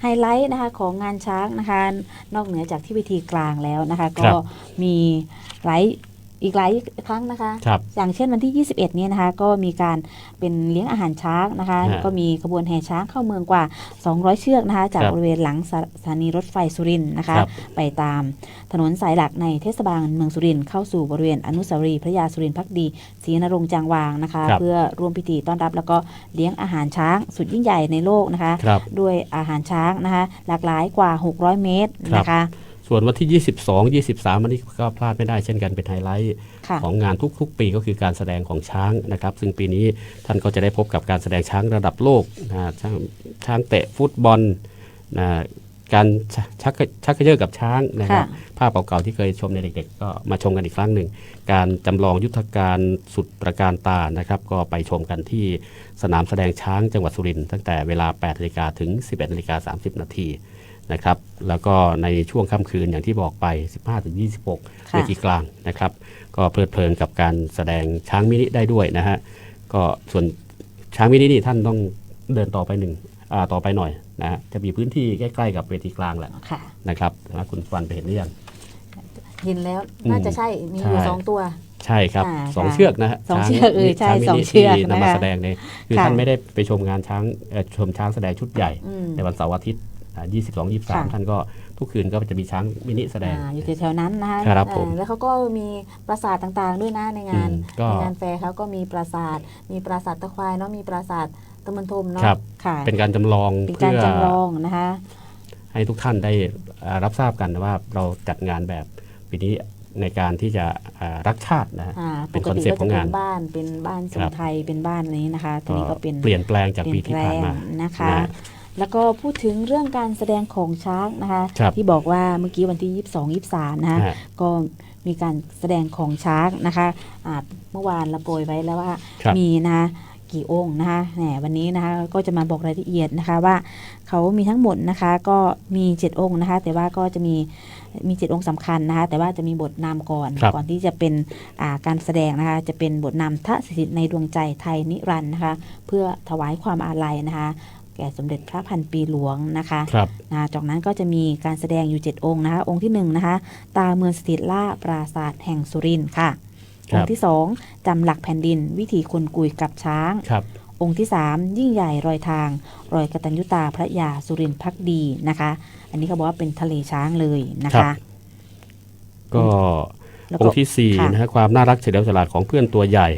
ไฮไลท์นะคะของงานช้างนะคะ นอกเหนือจากที่เวทีกลางแล้วนะคะครัก็บมีหลาย อีกหลายครั้งนะคะ ครับอย่างเช่นวันที่ 21 นี้นะคะ ก็มีการเป็นเลี้ยงอาหารช้างนะคะ ฮะแล้วก็มีขบวนแห่ช้างเข้าเมืองกว่า 200 เชือกนะคะ จากครับบริเวณหลังสสถานีรถไฟสุรินทร์นะคะ ครับ ไปตามถนนสายหลักในเทศบาลเมืองสุรินทร์เข้าสู่บริเวณอนุสาวรีย์พระยาสุรินทร์พักดีศรีนรงค์จางวางนะคะ ครับ เพื่อร่วมพิธีต้อนรับแล้วก็เลี้ยงอาหารช้างสุดยิ่งใหญ่ในโลกนะคะ ครับ ด้วยอาหารช้างนะคะ หลากหลายกว่า 600 เมตรนะคะ ส่วนวันที่ 22 23อันนี้ก็พลาดไม่ได้เช่นกันเป็นไฮไลท์ค่ะของงานทุก ๆ ปีก็คือการแสดงของช้างนะครับ ซึ่งปีนี้ท่านก็จะได้พบกับการแสดงช้างระดับโลกนะช้างช้างเตะฟุตบอลนะการชักชักชักเขยอกับช้างนะครับค่ะภาพเก่าๆที่เคยชมในเด็กๆ ก็มาชมกันอีกครั้งหนึ่ง การจำลองยุทธการสุดประการตานะครับ ก็ไปชมกันที่สนามแสดงช้างจังหวัดสุรินทร์ตั้งแต่เวลา8นาฬิกาถึง 11นาฬิกา30นาที นะครับ แล้วก็ในช่วงค่ำคืนอย่างที่บอกไป 15-26ค่ะเวทีกลางนะครับ ก็เพลิดเพลินกับการแสดงช้างมินิได้ด้วยนะฮะก็ส่วนช้างมินินี่ท่านต้องเดินต่อไปหนึ่งอ่าต่อไปหน่อยนะฮะจะมีพื้นที่ใกล้ ๆ กับเวทีกลางแหละค่ะนะครับนะคุณฟันไปเห็นหรือยังเห็นแล้วอืมน่าจะใช่มีอยู่ใช่สองตัวใช่ครับอ่าสองค่ะเชือกนะฮะสองช้างเชือกเออใช่ช้างมิสองนิเชือกที่นำมานะคะแสดงเนี่ยคือค่ะท่านไม่ได้ไปชมงานช้างเอ่อชมช้างแสดงชุดใหญ่อืมในวันเสาร์อาทิตย์ อ่า22ค่ะ23ท่านก็ทุกคืนก็จะมีช้างมินิแสดงอ่าอยู่แถวๆนั้นนะคะครับผมอ่าแล้วเขาก็มีปราสาทต่างๆ ด้วยนะในงานอืมก็ในงานแฟร์เขาก็มีปราสาท มีปราสาทตะควายเนาะมีปราสาทตะมันทมเนาะครับค่ะเป็นการจำลองเป็นเพื่การอจำลองนะคะให้ทุกท่านได้อ่ารับทราบกันว่าเราจัดงานแบบปีนี้ในการที่จะอ่ารักชาตินะฮะอ่าเป็ปนกคอนติเซ็ปต์ก็ขอจะงเป็งานนบ้านเป็นบ้านทรคงรับไทยเป็นบ้านอะไรนี้นะคะทีนี้ก็เป็นเปลี่ยนแปลงจากปีที่ผ่านมาเปลี่ยนแปลงนะคะนะ แล้วก็พูดถึงเรื่องการแสดงของช้างนะคะครับที่บอกว่าเมื่อกี้วันที่ 22 23 นะคะฮะก็มีการแสดงของช้างนะคะอ่าเมื่อวานเราโปรยไว้แล้วว่าครับมีนะคะกี่องค์นะคะแหมวันนี้นะคะก็จะมาบอกรายละเอียดนะคะว่าเขามีทั้งหมดนะคะก็มี 7 องค์นะคะ แต่ว่าก็จะมีมี 7 องค์สำคัญนะคะ แต่ว่าจะมีบทนำก่อนครับก่อนที่จะเป็นอ่าการแสดงนะคะ จะเป็นบทนำทะสิทธิ์ในดวงใจไทยนิรันดร์นะคะ เพื่อถวายความอาลัยนะคะ แก่สมเด็จพระพันปีหลวงนะคะครับนะจากนั้นก็จะมีการแสดงอยู่ 7 องค์นะคะองค์ที่1นะคะตาเมืองสถิตล่าปราศาสตร์แห่งสุรินทร์ค่ะครัอบงค์ที่ 2จำหลักแผ่นดิน วิถีคนกุยกับช้างครับองค์ที่ 3 ยิ่งใหญ่รอยทาง รอยกตัญญุตาพระยาสุรินทร์พักดีนะคะ อันนี้เขาบอกว่าเป็นทะเลช้างเลยนะครัคะบก็แล้วองก็ค์ที่สี่ค่ะนะฮะความน่ารักเฉลียวฉลาดของเพื่อนตัวใหญ่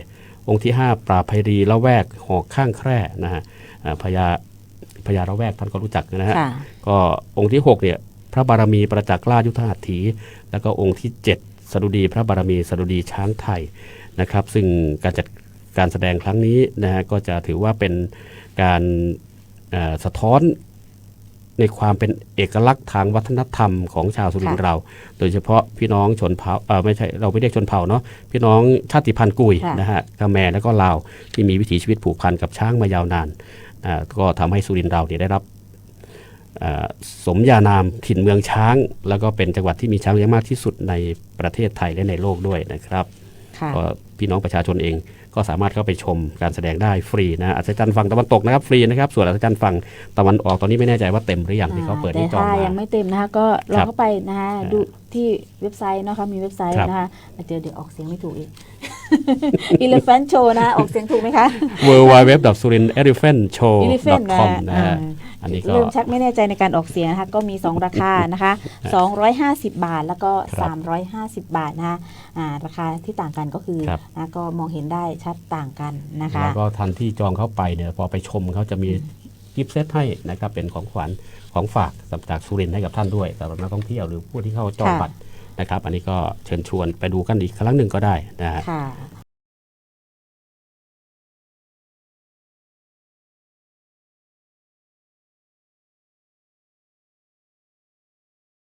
องค์ที่ห้าปราบภัยรีละแวกหอกข้างแคร่นะฮะอ่าพญาพ ญาละแวกท่านก็รู้จักนะฮะค่ะก็องค์ที่6เนี่ยพระบารมีประจักษ์กล้ายุทธหัตถี แล้วก็องค์ที่ 7สดุดีพระบารมีสดุดีช้างไทยนะครับ ซึ่งการจัดการแสดงครั้งนี้นะฮะก็จะถือว่าเป็นการเอ่อสะท้อนในความเป็นเอกลักษณ์ทางวัฒนธรรมของชาวสุรินทร์ค่ะเรา โดยเฉพาะพี่น้องชนเผ่าเออไม่ใช่เราไม่เรียกชนเผ่าเนาะพี่น้องชาติพันธุ์กุยค่ะนะฮะกะแมแล้วก็ลาวที่มีวิถีชีวิตผูกพันกับช้างมายาวนานอ่า ก็ทำให้สุรินทร์เราเนี่ยได้รับอ่าสมญานามถิ่นเมืองช้าง แล้วก็เป็นจังหวัดที่มีช้างเลี้ยงมากที่สุดในประเทศไทยและในโลกด้วยนะครับค่ะก็พี่น้องประชาชนเองก็สามารถเข้าไปชมการแสดงได้ฟรีนะอัศจรรย์ฝั่งตะวันตกนะครับฟรีนะครับ ส่วนอัศจรรย์ฝั่งตะวันออกตอนนี้ไม่แน่ใจว่าเต็มหรือยังที่เขาเปิดแต่ให้จองถ้ามายังไม่เต็มนะคะก็ลอครังบเข้าไปนะคะอ่าดูที่เว็บไซต์เนาะคะมีเว็บไซต์ครับนะคะมาเจอเดี๋ยวออกเสียงไม่ถูกอีก Elephant Show นะคะออกเสียงถูกไหมคะ w w w s u r i n e l e p h a n t s h o w Elephant com นะนะฮะอ่าอันนี้ก็เริ่มชักไม่แน่ใจในการออกเสียงนะคะ ก็มี 2 ราคานะคะ 250 บาทแล้วก็ครับ350 บาทนะคะอ่าราคาที่ต่างกันก็คือครับนะก็มองเห็นได้ชัดต่างกันนะคะ แล้วก็ทันที่จองเข้าไปเนี่ยพอไปชมเขาจะมีกิฟต์เซตให้นะครับเป็นของขวัญของฝากสำหรับจากสุรินทร์ให้กับท่านด้วยสำหรับนักท่องเที่ยวหรือผู้ที่เข้าจองค่ะบัตร นะครับ อันนี้ก็เชิญชวนไปดูกันอีกครั้งหนึ่งก็ได้นะฮะค่ะ